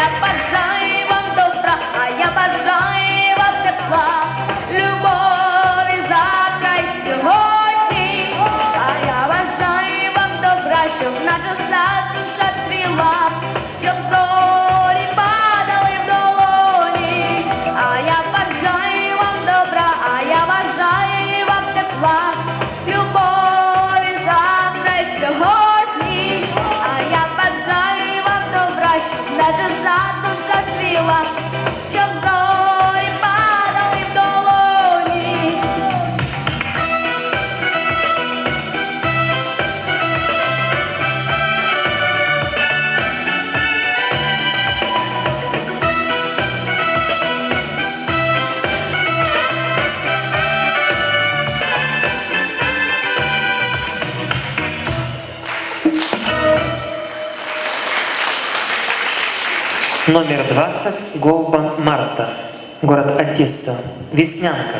я бажаю вам добра, а я бажаю вам тепла, любові завтра й сьогодні, а я бажаю вам добра, щоб наша душа цвіла, сад душа цвіла, Номер 20 Голбан Марта. Город Одесса. Веснянка.